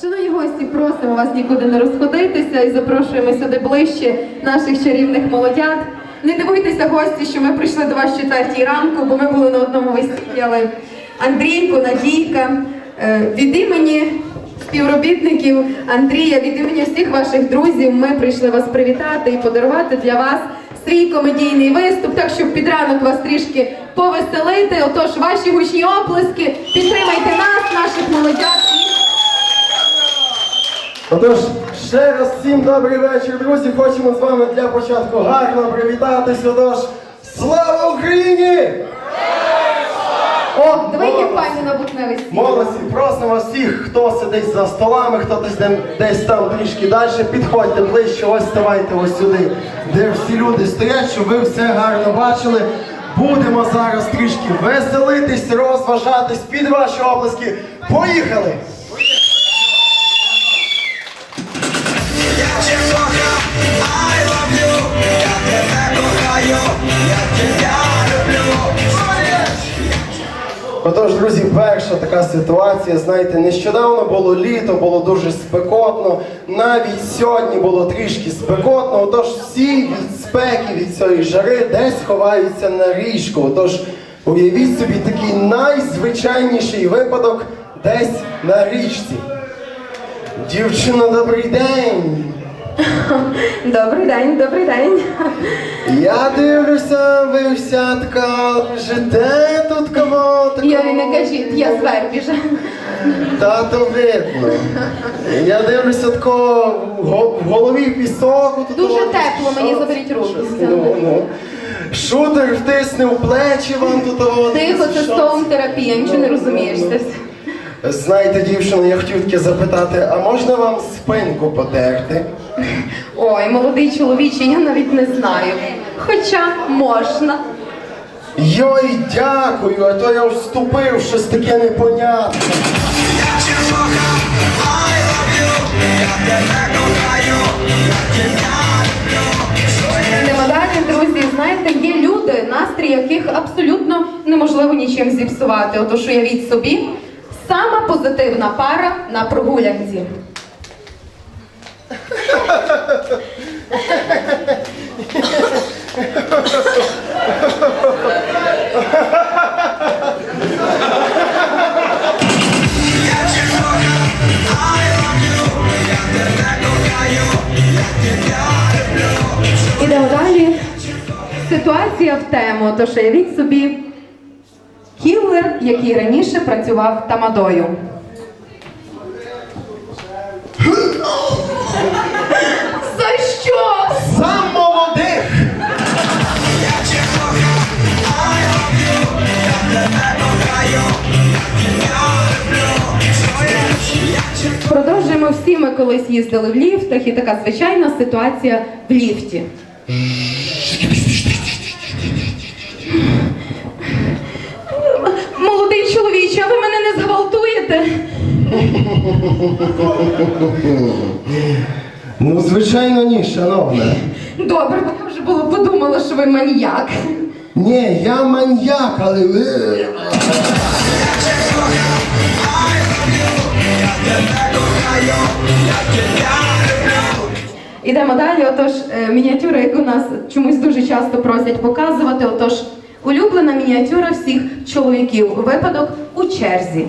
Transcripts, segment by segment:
Шановні гості, просимо вас нікуди не розходитися і запрошуємо сюди ближче наших чарівних молодят. Не дивуйтеся, гості, що ми прийшли до вас четвертій ранку, бо ми були на одному виступі, але Андрійко, Надійка, е, від імені співробітників Андрія, від імені всіх ваших друзів, ми прийшли вас привітати і подарувати для вас свій комедійний виступ, так щоб під ранок вас трішки повеселити. Отож, ваші гучні оплески, підтримайте нас, наших молодят. Отож, ще раз всім добрий вечір, друзі. Хочемо з вами для початку гарно привітатися. Отож, слава Україні! О, давай як пані на бутневий. Молодці, просимо всіх, хто сидить за столами, хто десь, там- десь там трішки далі, підходьте ближче, ось ставайте ось сюди, де всі люди стоять, щоб ви все гарно бачили. Будемо зараз трішки веселитись, розважатись під ваші обласки. Поїхали! Я cię kocham, I love you Ja ciebie kochаю, я тебя люблю Отож, друзі, перша така ситуація, знаєте, нещодавно було літо, було дуже спекотно. Навіть сьогодні було трішки спекотно. Отож, всі від спеки, від цієї жари десь ховаються на річку. Отож, уявіть собі такий найзвичайніший випадок десь на річці. Дівчино, добрий день. Добрий день, добрий день. Я дивлюся, ви вся така лежите тут кого такого. Йой, не кажіть, я з Вербіжа. Та то видно. Я дивлюся такого в го- в голові пісок. отут Дуже от. тепло, мені Що заберіть руки. Ну, ну. Шутер втисне в плечі вам тут. Тихо, це Що стоун терапія, нічого не розумієш. Це все. Знаєте, дівчина, я хотів таке запитати, а можна вам спинку потерти? Ой, молодий чоловіче, я навіть не знаю. Хоча можна. Йой, дякую, а то я вступив щось таке непонятне. Я kocham, I love you я люблю Йдемо далі, друзі. Знаєте, є люди, настрій яких абсолютно неможливо нічим зіпсувати. Отож, уявіть собі, сама позитивна пара на прогулянці. Ідемо далі. Ситуація в тему. Тож уявіть собі, кіллер, який раніше працював тамадою. Продовжуємо всі. Ми колись їздили в ліфтах, і така звичайна ситуація в ліфті. Молодий чоловіче, а ви мене не зґвалтуєте? Ну, звичайно, ні, шановна. Добре, бо я вже було подумала, що ви маніяк. Ні, я маньяк, але ви. Ідемо далі. Отож, е, мініатюра, яку нас чомусь дуже часто просять показувати. Отож, улюблена мініатюра всіх чоловіків. Випадок у черзі.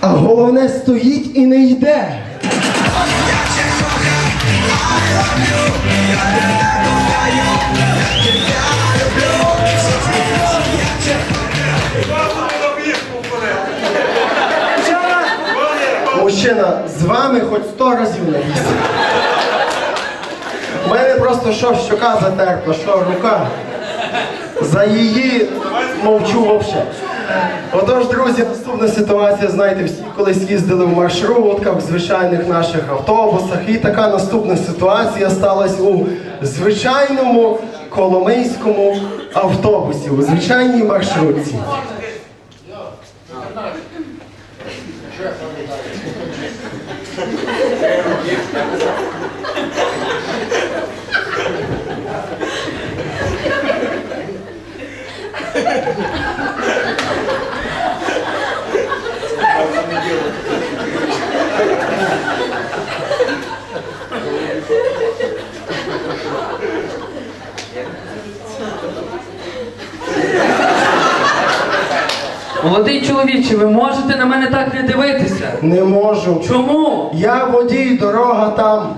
А головне стоїть і не йде. Мужчина, з вами хоч сто разів не їсть. У мене просто що щока затерпла, що рука. За її мовчу взагалі. Отож, друзі, наступна ситуація, знаєте, всі колись їздили в маршрутках, в звичайних наших автобусах. І така наступна ситуація сталася у звичайному коломийському автобусі, у звичайній маршрутці. Молодий чоловіче, ви можете на мене так не дивитися? Не можу. Чому? Я водій, дорога там.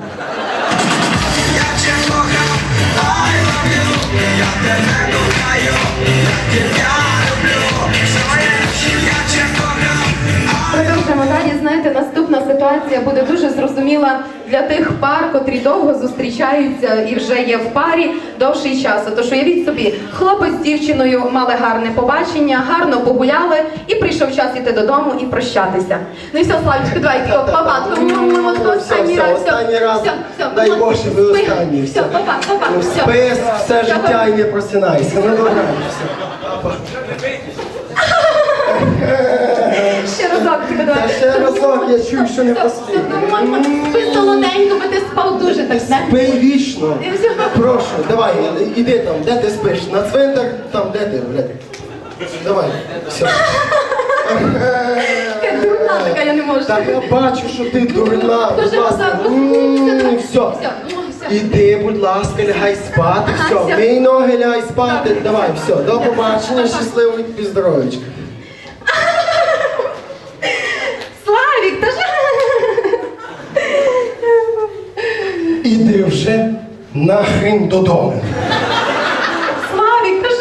Я тебе kocham, я тебе кохаю, я тебя Продовжуємо далі. Знаєте, наступна ситуація буде дуже зрозуміла для тих пар, котрі довго зустрічаються і вже є в парі довший час. Тож уявіть собі, хлопець з дівчиною мали гарне побачення, гарно погуляли, і прийшов час іти додому і прощатися. Ну і все, Славічка, давай, папа, Ну, останній все, раз, останній раз. все, все, Дай Боже, ви спи. останні, все. Все, папа, папа, Ну, все. спи все Все, життя і не просинайся. Ну добре, все. Ще разок тебе давай. Та ще разок, я чую, що не поспів. Спи солоденько, бо ти спав дуже так. Спи вічно. Прошу, давай, іди там, де ти спиш? На цвинтар, там, де ти, блядь? Давай, все. Така дурна така, я не можу. Так я бачу, що ти дурна. Будь ласка. М, Все. Ну. Іди, будь ласка, лягай спати. Все, мий ноги, лягай спати. Давай, все, до побачення, щасливо і здоров'ячка. Славік, та ж... Іди вже нахрен додому. Славік, та ж...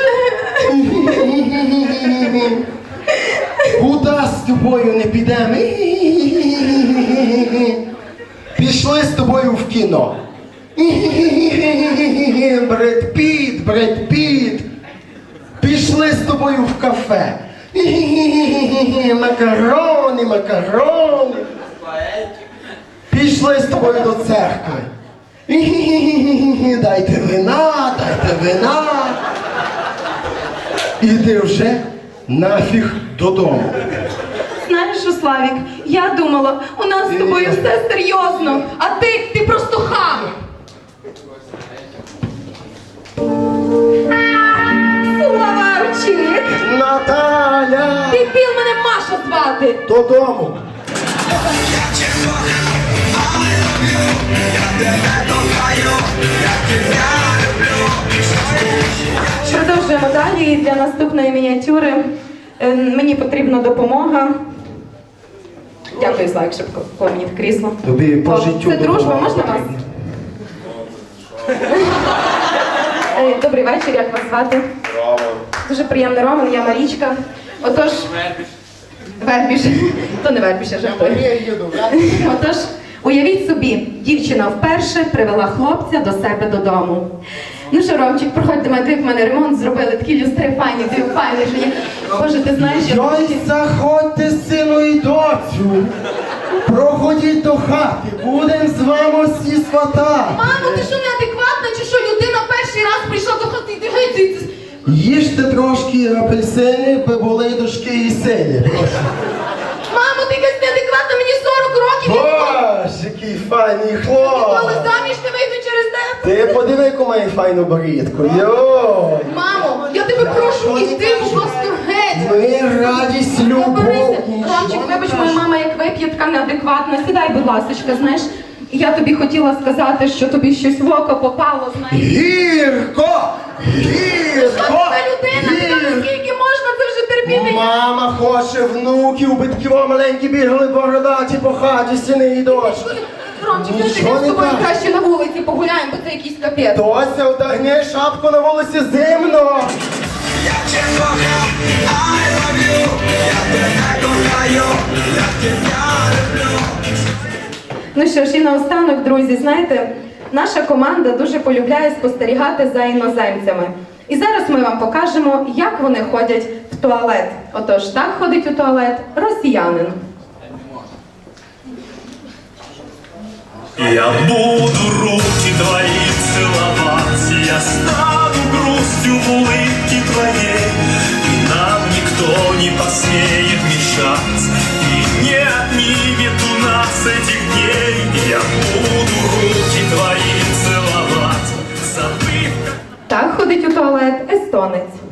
Куди з тобою не підемо? Пішли з тобою в кіно. Бред Піт, Бред Піт. Пішли з тобою в кафе. Макарони, макарони. Пішли з тобою до церкви. Дайте вина, дайте вина. Іди вже нафіг додому. Знаєш що, Славік, я думала, у нас з тобою все серйозно, а ти, ти просто хам. Славарчик, Наталя! ти піл мене Маша звати. Додому! Продовжуємо далі. Для наступної мініатюри е, мені потрібна допомога. Дякую, Славік, що поклав мені в крісло. Тобі по життю Це дружба, можна вас? Е, Добрий вечір, як вас звати? Дуже приємний Роман, я Марічка. Отож. Вербіш. То не вербіш, я жартую. Отож, уявіть собі, дівчина вперше привела хлопця до себе додому. Ну що, Ромчик, проходь до мене, в мене ремонт зробили, такі люстри файні, ти файний, що є. Боже, ти знаєш, я Йой, заходьте, сину і доцю. Проходіть до хати, будем з вами всі свата. Мамо, ти що неадекватна, чи що людина перший раз прийшла до хати, ти звідси. Їжте трошки апельсини, бо були дошки і сині. Прошу. Мамо, ти Файний ніколи заміж не вийду через те. Ти подиви, яку має файну борідку. Мамо, я тебе прошу, іди, будь ласка, геть. Ми радість, любов. Заберися. нічого вибач, моя мама як вип'є, така неадекватна. Сідай, будь ласка, знаєш. Я тобі хотіла сказати, що тобі щось в око попало, знаєш. Гірко! Гірко! Що ти за людина? Гірко! наскільки можна це вже терпіти? Мама хоче внуків, би маленькі бігали бородаті по хаті, сини і дочки. Ромчик, ну ти Нічого з не тобою так. краще на вулиці погуляємо, бо це якийсь капець. Дося, одягни шапку на вулиці зимно. я cię kocham, I love you Ja тебе кохаю, я тебя люблю Ну що ж, і наостанок, друзі, знаєте, наша команда дуже полюбляє спостерігати за іноземцями. І зараз ми вам покажемо, як вони ходять в туалет. Отож, так ходить у туалет росіянин. Я буду руки твои целовать, я стану грустью в улыбке твоей, и нам никто не посмеет мешать, и не отнимет у нас этих дней. Я буду руки твои целовать, забыв, как Так ходить у туалет естонець.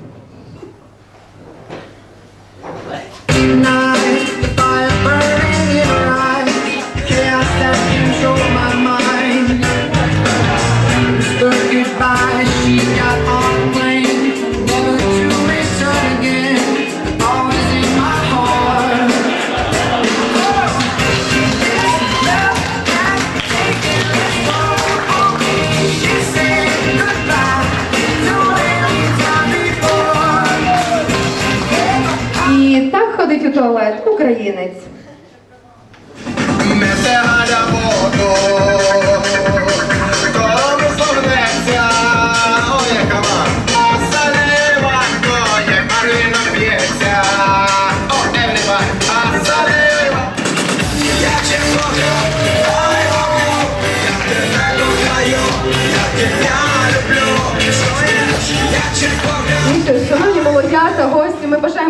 Туалет українець.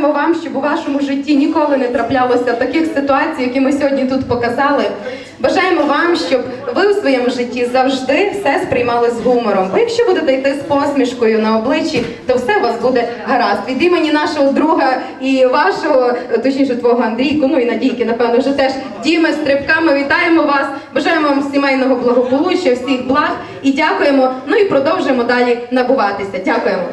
Бажаємо вам, щоб у вашому житті ніколи не траплялося таких ситуацій, які ми сьогодні тут показали. Бажаємо вам, щоб ви у своєму житті завжди все сприймали з гумором. Бо якщо будете йти з посмішкою на обличчі, то все у вас буде гаразд. Від імені нашого друга і вашого, точніше, твого Андрійку, ну і Надійки, напевно, вже теж Діми Стрибка. Ми вітаємо вас. Бажаємо вам сімейного благополуччя, всіх благ і дякуємо. Ну і продовжуємо далі набуватися. Дякуємо.